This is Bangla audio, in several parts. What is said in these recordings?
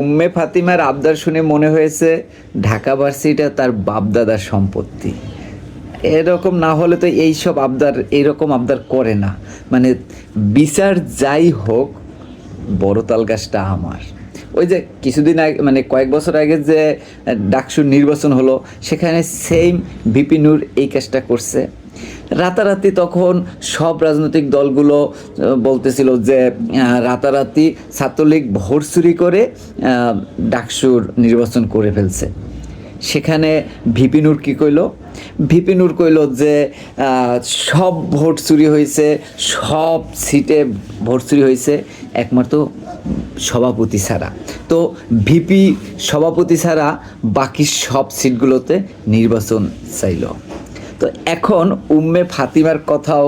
উম্মে ফাতিমার আবদার শুনে মনে হয়েছে ঢাকা ভার্সিটিটা তার বাপদাদার সম্পত্তি। এরকম না হলে তো এই সব আবদার এইরকম আবদার করে না। মানে বিচার যাই হোক, বড় তাল গাছটা আমার। ওই যে কিছুদিন আগে মানে কয়েক বছর আগে যে ডাকসুর নির্বাচন হলো, সেখানে সেম বিপি নূর এই কাজটা করছে। রাতারাতি তখন সব রাজনৈতিক দলগুলো বলতেছিল যে রাতারাতি ছাত্রলীগ ভোট করে ডাকসুর নির্বাচন করে ফেলছে। সেখানে ভিপিনুর কি কইল? ভিপিনুর কইল যে সব ভোট চুরি হয়েছে, সব সিটে ভোট চুরি হয়েছে, একমাত্র সভাপতি ছাড়া। তো ভিপি সভাপতি ছাড়া বাকি সব সিটগুলোতে নির্বাচন চাইল। তো এখন উম্মে ফাতিমার কথাও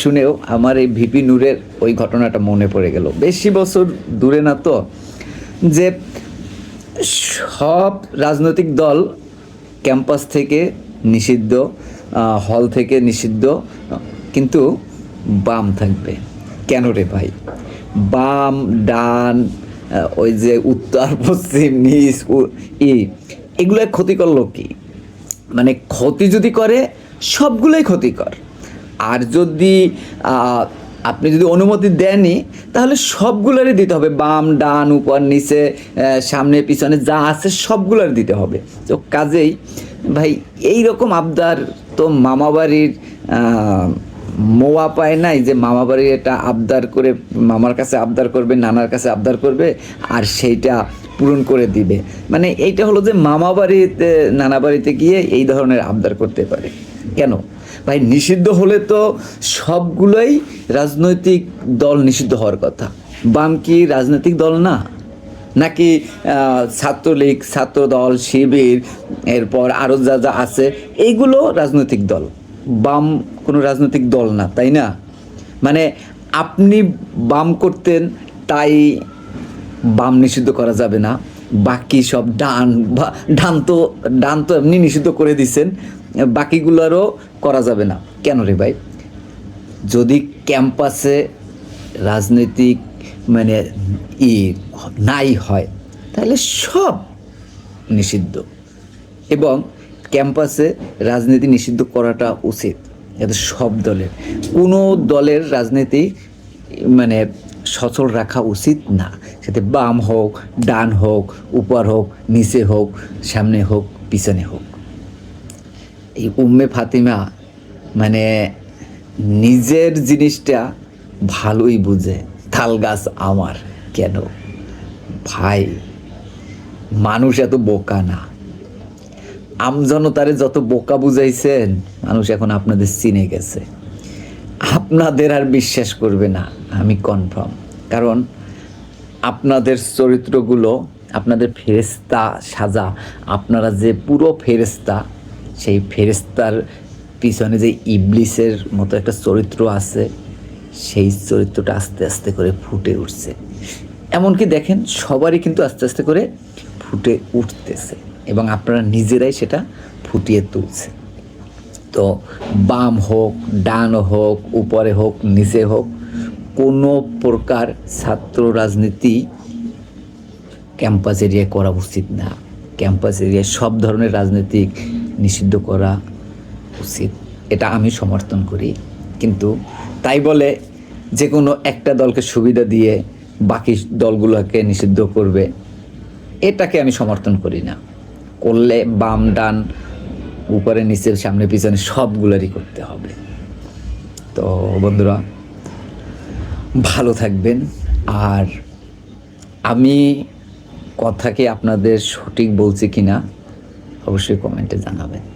শুনেও আমার এই ভিপি নূরের ওই ঘটনাটা মনে পড়ে গেল। বেশি বছর দূরে না তো, যে সব রাজনৈতিক দল ক্যাম্পাস থেকে নিষিদ্ধ হল থেকে নিষিদ্ধ, কিন্তু বাম থাকবে। কেন রে ভাই? বাম, ডান ওই যে উত্তর, পশ্চিম, নিচ ই এগুলো ক্ষতিকর করল কি? মানে ক্ষতি যদি করে, সবগুলোই ক্ষতিকর। আর যদি আপনি যদি অনুমতি দেনই, তাহলে সবগুলোরই দিতে হবে। বাম, ডান, উপর, নিচে সামনে, পিছনে যা আছে সবগুলোর দিতে হবে। তো কাজেই, ভাই এই রকম আবদার তো মামাবাড়ির মোয়া পায় নাই যে মামা বাড়ির এটা আবদার করে, মামার কাছে আবদার করবে, নানার কাছে আবদার করবে, আর সেইটা পূরণ করে দিবে। মানে এইটা হলো যে মামা বাড়িতে, নানা বাড়িতে গিয়ে এই ধরনের আবদার করতে পারে। কেন? ভাই, নিষিদ্ধ হলে তো সবগুলোই রাজনৈতিক দল নিষিদ্ধ হওয়ার কথা। বাম কি রাজনৈতিক দল না? নাকি ছাত্রলীগ ছাত্র দল শিবির, এরপর আরও যা যা আছে এইগুলো রাজনৈতিক দল। বাম কোনো রাজনৈতিক দল না, তাই না? মানে আপনি বাম করতেন, তাই বাম নিষিদ্ধ করা যাবে না। বাকি সব ডান, বা ডান তো ডান তো এমনি নিষিদ্ধ করে দিছেন, বাকিগুলোরও করা যাবে না। কেন রে ভাই? যদি ক্যাম্পাসে রাজনৈতিক মানে ই নাই হয়, তাহলে সব নিষিদ্ধ। এবং ক্যাম্পাসে রাজনীতি নিষিদ্ধ করাটা উচিত, এটা সব দলের। কোনো দলের রাজনীতি মানে সচল রাখা উচিত না। সেটা বাম হোক, ডান হোক, উপর হোক, নিচে হোক, সামনে হোক, পিছনে হোক। এই উম্মে ফাতিমা মানে নিজের জিনিসটা ভালোই বুঝে তাল গাছ আমার কেন? ভাই, মানুষ এত বোকা না। আমজনতারে যত বোকা বুঝাইছেন, মানুষ এখন আপনাদের চিনে গেছে। আপনাদের আর বিশ্বাস করবে না, আমি কনফার্ম কারণ আপনাদের চরিত্রগুলো, আপনাদের ফেরেস্তা সাজা, আপনারা যে পুরো ফেরেস্তা সেই ফেরেস্তার পিছনে যে ইবলিসের মতো একটা চরিত্র আছে, সেই চরিত্রটা আস্তে আস্তে করে ফুটে উঠছে। এমনকি দেখেন, সবারই কিন্তু আস্তে আস্তে করে ফুটে উঠতেছে এবং আপনারা নিজেরাই সেটা ফুটিয়ে তুলছে। তো বাম হোক, ডান হোক, উপরে হোক, নিচে হোক কোনো প্রকার ছাত্র রাজনীতি ক্যাম্পাস এরিয়ায় করা উচিত না। ক্যাম্পাস এরিয়ায় সব ধরনের রাজনৈতিক নিষিদ্ধ করা উচিত। এটা আমি সমর্থন করি। কিন্তু তাই বলে যে কোনো একটা দলকে সুবিধা দিয়ে বাকি দলগুলোকে নিষিদ্ধ করবে, এটাকে আমি সমর্থন করি না। করলে বাম ডান উপরে নিচে সামনে পিছনে সবগুলোরই করতে হবে। তো বন্ধুরা ভালো থাকবেন। আর আমি কথাকে আপনাদের সঠিক বলছি কি না অবশ্যই কমেন্টে জানাবেন।